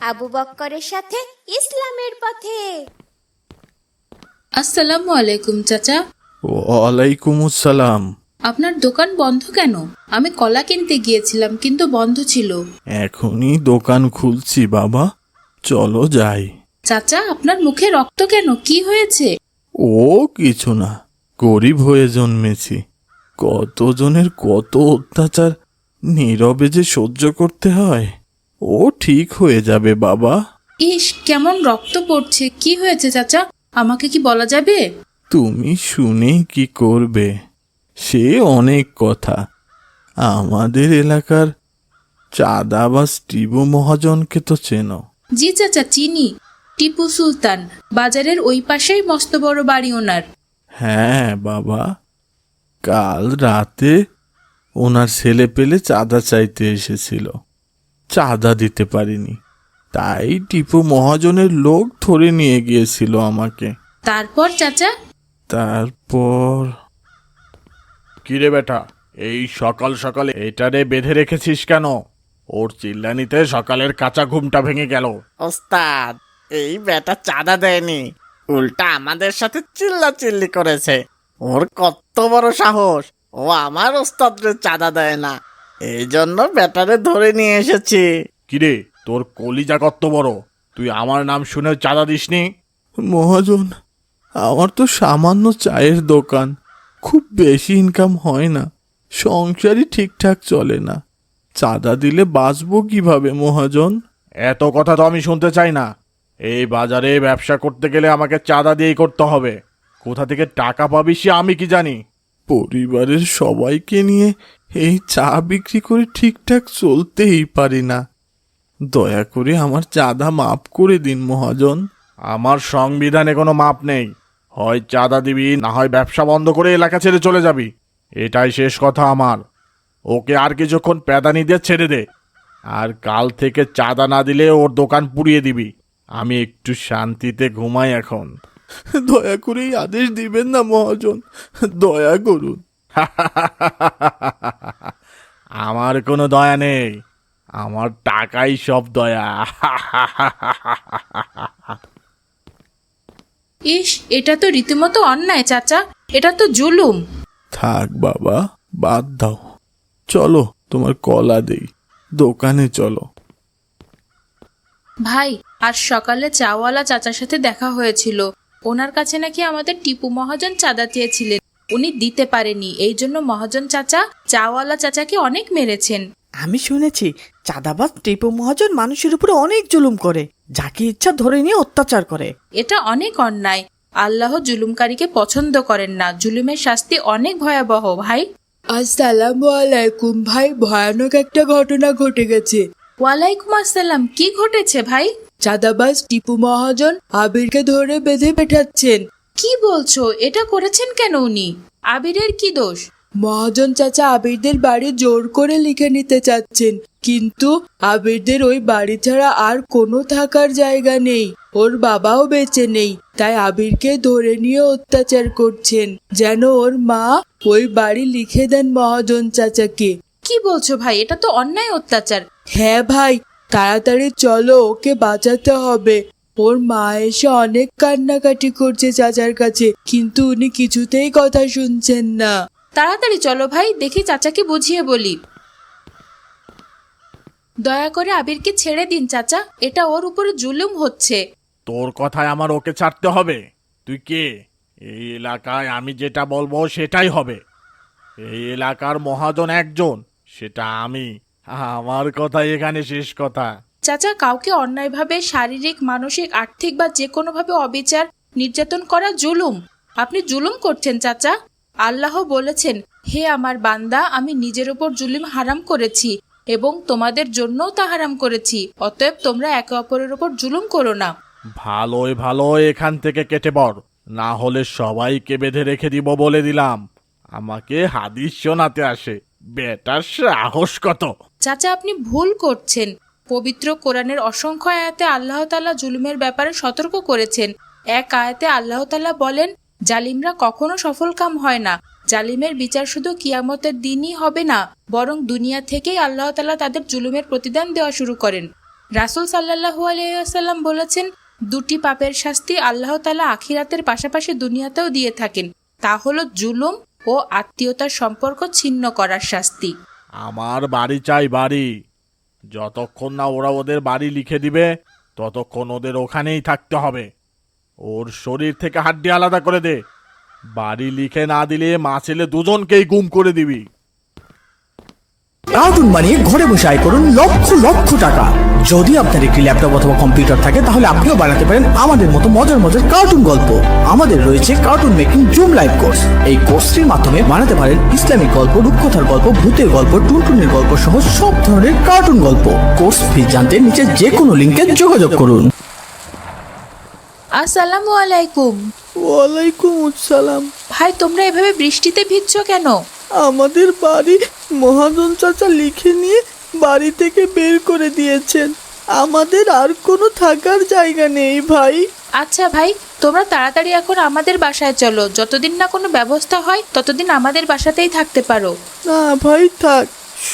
আবু বক্করের সাথে ইসলামের পথে। আসসালামু আলাইকুম চাচা। ওয়ালাইকুম আসসালাম আপনার দোকান বন্ধ কেন? আমি কলা কিনতে গিয়েছিলাম কিন্তু বন্ধ ছিল। এখনই দোকান খুলছি বাবা। চলো যাই। চাচা আপনার মুখে রক্ত কেন? কি হয়েছে? ও কিছু না। গরিব হয়ে জন্মেছি। কতজনের কত অত্যাচার। নীরবে যে সহ্য করতে হয়। ও ঠিক হয়ে যাবে বাবা। ইস কেমন রক্ত পড়ছে। কি হয়েছে চাচা? আমাকে কি বলা যাবে? তুমি শুনে কি করবে? সে অনেক কথা। আমাদের এলাকার চাঁদা বা টিবু মহাজনকে তো চেনো। জি চাচা চিনি। টিপু সুলতান বাজারের ওই পাশেই মস্ত বড় বাড়ি ওনার। হ্যাঁ বাবা। কাল রাতে ওনার ছেলে পেলে চাঁদা চাইতে এসেছিল। চাঁদা দিতে পারিনি। তাই টিপু মহাজনের লোক ধরে নিয়ে গিয়েছিল আমাকে। তারপর চাচা? তারপর? কিরে বেটা এই সকাল সকালে এটারে বেঁধে রেখেছিস কেন? ওর চিল্লানিতে সকালের কাঁচা ঘুমটা ভেঙে গেল। ওস্তাদ এই বেটা চাঁদা দেয়নি। উল্টা আমাদের সাথে চিল্লা চিল্লি করেছে। ওর কত বড় সাহস ও আমার ওস্তাদ চাঁদা দেয় না। এই জন্য বেটারে ধরে নিয়ে এসেছি। কিরে তোর কলিজা কত বড়? তুই আমার নাম শুনে চাঁদা দিসনি? মহাজন আমার তো সামান্য চায়ের দোকান। খুব বেশি ইনকাম হয় না। সংসারই ঠিকঠাক চলে না। চাঁদা দিলে বাঁচবো কীভাবে মহাজন? এত কথা তো আমি শুনতে চাই না। এই বাজারে ব্যবসা করতে গেলে আমাকে চাঁদা দিয়েই করতে হবে। কোথা থেকে টাকা পাবি সে আমি কি জানি? পরিবারের সবাইকে নিয়ে এই চা বিক্রি করে ঠিকঠাক চলতেই পারি না। দয়া করে আমার চাঁদা মাফ করে দিন মহাজন। আমার সংবিধানে কোনো মাপ নেই। হয় চাঁদা দিবি না হয় ব্যবসা বন্ধ করে এলাকা ছেড়ে চলে যাবি। এটাই শেষ কথা আমার। ওকে আর কিছুক্ষণ প্যাদানি দিয়ে ছেড়ে দে। আর কাল থেকে চাঁদা না দিলে ওর দোকান পুড়িয়ে দিবি। আমি একটু শান্তিতে ঘুমাই এখন। দয়া করে এই আদেশ দিবেন না মহাজন। দয়া করুন। আমার কোনো দয়া নেই। আমার টাকাই সব দয়া। ইস এটা তো রীতিমতো অন্যায় চাচা। এটা তো জুলুম। থাক বাবা বাদ দাও। চলো তোমার কলা দেই। দোকানে চলো। ভাই আজ সকালে চাওয়ালা চাচার সাথে দেখা হয়েছিল। ওনার কাছে নাকি আমাদের টিপু মহাজন চাঁদা চেয়েছিলেন। উনি দিতে পারেনি। এই জন্য মহাজন চাচা চাওয়ালা চাচাকে অনেক মেরেছেন। আমি শুনেছি চাঁদাবাজ টিপু মহাজন মানুষের উপরে অনেক জুলুম করে যাকে ইচ্ছা ধরে নিয়ে অত্যাচার করে। এটা অনেক অন্যায়। আল্লাহ জুলুমকারীকে পছন্দ করেন না। জুলুমের শাস্তি অনেক ভয়াবহ ভাই। আসসালামু আলাইকুম ভাই। ভয়ানক একটা ঘটনা ঘটে গেছে। ওয়ালাইকুম আসসালাম। কি ঘটেছে ভাই? চাঁদাবাজ টিপু মহাজন আবিরকে ধরে বেঁধে পেঠাচ্ছেন কি বলছো? এটা করেছেন কেন উনি? আবিরের কি দোষ? মহাজন চাচা আবিরদের বাড়ি জোর করে লিখে নিতে চাচ্ছেন কিন্তু আবিরদের ওই বাড়ি ছাড়া আর কোনো থাকার জায়গা নেই ওর বাবাও বেঁচে নেই তাই আবিরকে ধরে নিয়ে অত্যাচার করছেন যেন ওর মা ওই বাড়ি লিখে দেন মহাজন চাচাকে। কি বলছো ভাই? এটা তো অন্যায় অত্যাচার। হ্যাঁ ভাই তাড়াতাড়ি চলো ওকে বাঁচাতে হবে। ওর মা এসে অনেক কান্নাকাটি করছে চাচার কাছে কিন্তু উনি কিছুতেই কথা শুনছেন না। তাড়াতাড়ি চলো ভাই দেখি চাচাকে বুঝিয়ে বলি। দয়া করে আবিরকে ছেড়ে দিন চাচা এটা ওর উপরে জুলুম হচ্ছে। তোর কথায় আমার ওকে ছাড়তে হবে। তুই কে? এই এলাকায় আমি যেটা বলব সেটাই হবে। এই এলাকার মহাজন একজন সেটা আমি। আমার কথা এখানে শেষ কথা। চাচা কাউকে অন্যায়ভাবে শারীরিক মানসিক আর্থিক বা যে কোনোভাবে অবিচার নির্যাতন করা জুলুম। আপনি জুলুম করছেন চাচা। আল্লাহ বলেছেন হে আমার বান্দা আমি নিজের ওপর জুলুম হারাম করেছি এবং তোমাদের জন্যও তা হারাম করেছি। অতএব তোমরা একে অপরের ওপর জুলুম করো না। ভালোই ভালো এখান থেকে কেটে পড়। না হলে সবাইকে বেঁধে রেখে দিব বলে দিলাম। আমাকে হাদিস শোনাতে আসে। বেটার সাহস কত। চাচা আপনি ভুল করছেন। পবিত্র কোরআনের অসংখ্য আয়াতে আল্লাহ তাআলা জুলুমের ব্যাপারে সতর্ক করেছেন। এক আয়াতে আল্লাহ তাআলা বলেন, জালিমরা কখনো সফল কাম হয় না। জালিমের বিচার শুধু কিয়ামতের দিনই হবে না, বরং দুনিয়া থেকেই আল্লাহ তাআলা তাদের জুলুমের প্রতিদান দেওয়া শুরু করেন। রাসুল সাল্লাহু আলাইসাল্লাম বলেছেন, দুটি পাপের শাস্তি আল্লাহ তালা আখিরাতের পাশাপাশি দুনিয়াতেও দিয়ে থাকেন। তা হলো জুলুম ও আত্মীয়তার সম্পর্ক ছিন্ন করার শাস্তি। আমার বাড়ি চাই বাড়ি। যতক্ষণ না ওরা ওদের বাড়ি লিখে দিবে, ততক্ষণ ওদের ওখানেই থাকতে হবে। ওর শরীর থেকে হাড্ডি আলাদা করে দে। বাড়ি লিখে না দিলে মা ছেলে দুজনকেই গুম করে দিবি। কার্টুন বানিয়ে ঘরে বসে আয় করুন লক্ষ লক্ষ টাকা। যদি আপনার একটি ল্যাপটপ অথবা কম্পিউটার থাকে তাহলে আপনিও বানাতে পারেন আমাদের মতো মজার মজার কার্টুন গল্প। আমাদের রয়েছে cartoon making zoom live course এই কোর্সটির মাধ্যমে বানাতে পারেন ইসলামিক গল্প রূপকথার গল্প ভূতের গল্প টুনটুনের গল্প সহ সব ধরনের কার্টুন গল্প। কোর্স ফি জানতে নিচে যে কোনো লিঙ্কে যোগাযোগ করুন। আসসালামু আলাইকুম। ওয়ালাইকুম আসসালাম। ভাই তোমরা এভাবে বৃষ্টিতে ভিজছো কেন? আমাদের বাড়ি মহাজন চাচা লিখে নিয়ে বাড়ি থেকে বের করে দিয়েছেন। আমাদের আর কোনো থাকার জায়গা নেই ভাই। আচ্ছা ভাই তোমরা তাড়াতাড়ি এখন আমাদের বাসায় চলো। যতদিন না কোনো ব্যবস্থা হয় ততদিন আমাদের বাসাতেই থাকতে পারো। না ভাই থাক।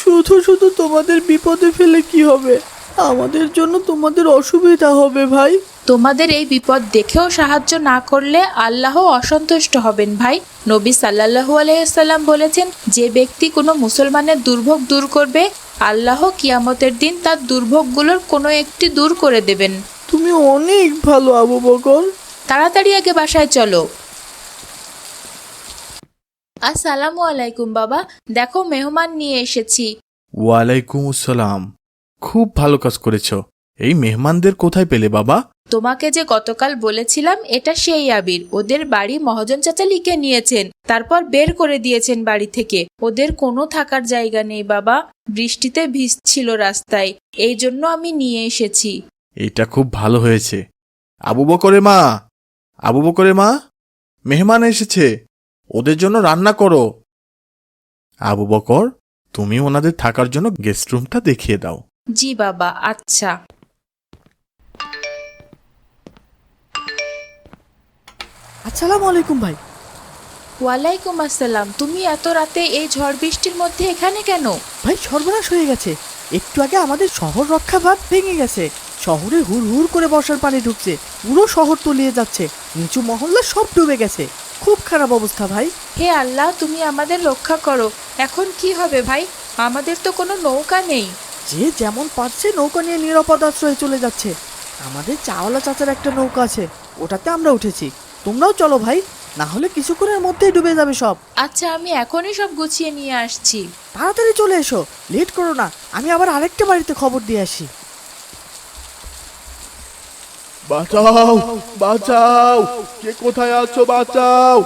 শুধু শুধু তোমাদের বিপদে ফেলে কি হবে? আমাদের জন্য তোমাদের অসুবিধা হবে ভাই। তোমাদের এই বিপদ দেখেও সাহায্য না করলে আল্লাহ অসন্তুষ্ট হবেন ভাই। নবী সাল্লাল্লাহু আলাইসাল্লাম বলেছেন যে ব্যক্তি কোনো মুসলমানের দুর্ভোগ দূর করবে আল্লাহ কিয়ামতের দিন তার দুর্ভোগগুলোর কোনো একটি দূর করে দেবেন। তুমি অনেক ভালো আবু বকর। তাড়াতাড়ি আগে বাসায় চলো। আসসালামু আলাইকুম বাবা। দেখো মেহমান নিয়ে এসেছি। ওয়ালাইকুম আসসালাম। খুব ভালো কাজ করেছ। এই মেহমানদের কোথায় পেলে বাবা? তোমাকে যে গতকাল বলেছিলাম এটা সেই আবির। ওদের বাড়ি মহাজন চাচা লিখে নিয়েছেন। তারপর বের করে দিয়েছেন বাড়ি থেকে। ওদের কোনো থাকার জায়গা নেই বাবা। বৃষ্টিতে ভিজছিল রাস্তায়। এই জন্য আমি নিয়ে এসেছি। এটা খুব ভালো হয়েছে। আবু বকরে মা! আবু বকরে মা! মেহমান এসেছে। ওদের জন্য রান্না করো। আবু বকর তুমি ওনাদের থাকার জন্য গেস্ট রুমটা দেখিয়ে দাও। জি বাবা আচ্ছা। আসসালামু আলাইকুম ভাই। ওয়ালাইকুম আসসালাম। তুমি এত রাতে এই ঝড় বৃষ্টির মধ্যে এখানে কেন? ভাই সর্বনাশ হয়ে গেছে। একটু আগে আমাদের শহর রক্ষা ভাব ভেঙে গেছে। শহরে হুড় হুড় করে বর্ষার পানি ঢুকছে। পুরো শহর তলিয়ে যাচ্ছে। নিচু মহল্লা সব ডুবে গেছে। খুব খারাপ অবস্থা ভাই। হে আল্লাহ তুমি আমাদের রক্ষা করো। এখন কি হবে ভাই? আমাদের তো কোনো নৌকা নেই। যে যেমন পারছে নৌকা নিয়ে নিরাপদ আশ্রয়ে চলে যাচ্ছে। আমাদের চাওয়ালা চাচার একটা নৌকা আছে ওটাতে আমরা উঠেছি। তোমরাও চলো ভাই না হলে কিছুক্ষণের মধ্যেই ডুবে যাবে সব। আচ্ছা আমি এখনই সব গুছিয়ে নিয়ে আসছি। তাড়াতাড়ি চলে এসো লেট করো না আমি আবার আরেকটা বাড়িতে খবর দিয়ে আসি। বাঁচাও বাঁচাও কে কোথায় আছো বাঁচাও?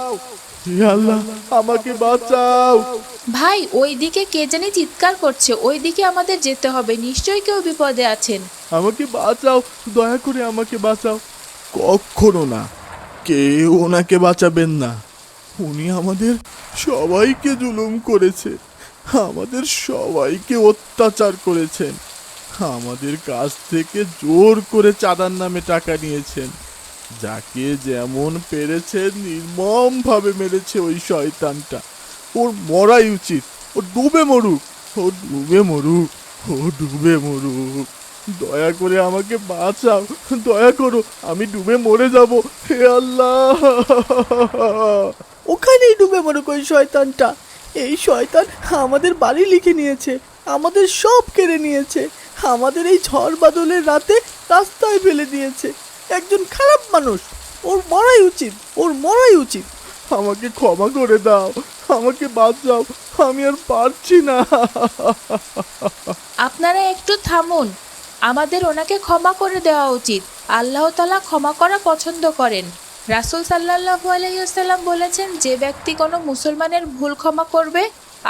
হে আল্লাহ আমাকে বাঁচাও। ভাই ওই দিকে কে জানি চিৎকার করছে ওই দিকে আমাদের যেতে হবে নিশ্চয়ই কেউ বিপদে আছেন। আমাকে বাঁচাও দয়া করে আমাকে বাঁচাও। কখনো না কেউ ওনাকে বাঁচাবেন না। উনি আমাদের সবাইকে জুলুম করেছে আমাদের সবাইকে অত্যাচার করেছেন আমাদের কাছ থেকে জোর করে চাঁদার নামে টাকা নিয়েছেন। যাকে যেমন পেরেছে নির্মম ভাবে মেরেছে ওই শয়তানটা। ওর মরাই উচিত। ও ডুবে মরুক। ও ডুবে মরুক। ও ডুবে মরুক। দয়া করে আমাকে বাঁচাও। দয়া করো, আমি ডুবে মরে যাব। হে আল্লাহ! ওখানেই ডুবে মরুক ওই শয়তানটা। এই শয়তান আমাদের বাড়ি লিখে নিয়েছে, আমাদের সব কেড়ে নিয়েছে, আমাদের এই ঝড় বাদলের রাতে রাস্তায় ফেলে দিয়েছে। একজন খারাপ মানুষ। ওর মরাই উচিত, ওর মরাই উচিত। আমাকে ক্ষমা করে দাও, আমাকে বাঁচাও, আমি আর পারছি না। আপনারা একটু থামুন, আমাদের ওনাকে ক্ষমা করে দেওয়া উচিত। আল্লাহ তালা ক্ষমা করা পছন্দ করেন। রাসুল সাল্লাহু আলহিহাল্লাম বলেছেন, যে ব্যক্তি কোনো মুসলমানের ভুল ক্ষমা করবে,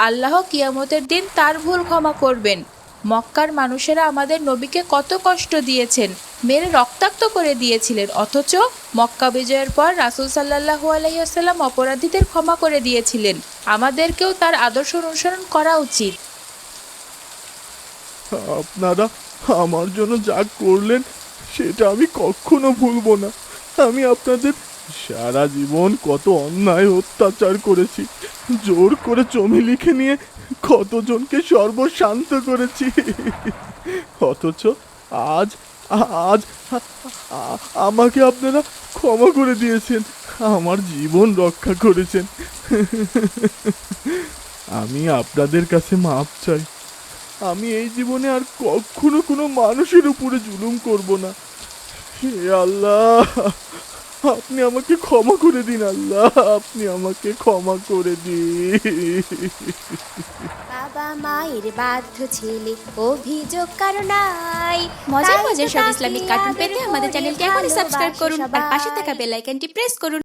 আল্লাহ কিয়ামতের দিন তার ভুল ক্ষমা করবেন। মক্কার মানুষেরা আমাদের নবীকে কত কষ্ট দিয়েছেন, মেরে রক্তাক্ত করে দিয়েছিলেন, অথচ মক্কা বিজয়ের পর রাসুল সাল্লাহু আলহিহাল্লাম অপরাধীদের ক্ষমা করে দিয়েছিলেন। আমাদেরকেও তার আদর্শ অনুসরণ করা উচিত। আপনারা আমার জন্য যা করলেন, সেটা আমি কখনো ভুলবো না। আমি আপনাদের সারা জীবন কত অন্যায় অত্যাচার করেছি। জোর করে জমি লিখে নিয়ে কতজনকে সর্বশান্ত করেছি। অথচ আজ আজ আমাকে আপনারা ক্ষমা করে দিয়েছেন, আমার জীবন রক্ষা করেছেন। আমি আপনাদের কাছে মাপ চাই। আমি এই জীবনে আর কখনো কোনো মানুষের উপরে জুলুম করব না। হে আল্লাহ! আপনি আমাকে ক্ষমা করে দিন আল্লাহ। আপনি আমাকে ক্ষমা করে দিন। বাবা মায়ের বাধ্য ছেলে অভিযোগ কারও নাই। মজার মজার সব ইসলামিক কার্টুন পেতে আমাদের চ্যানেলটি এখনই সাবস্ক্রাইব করুন আর পাশে থাকা বেল আইকনটি প্রেস করুন।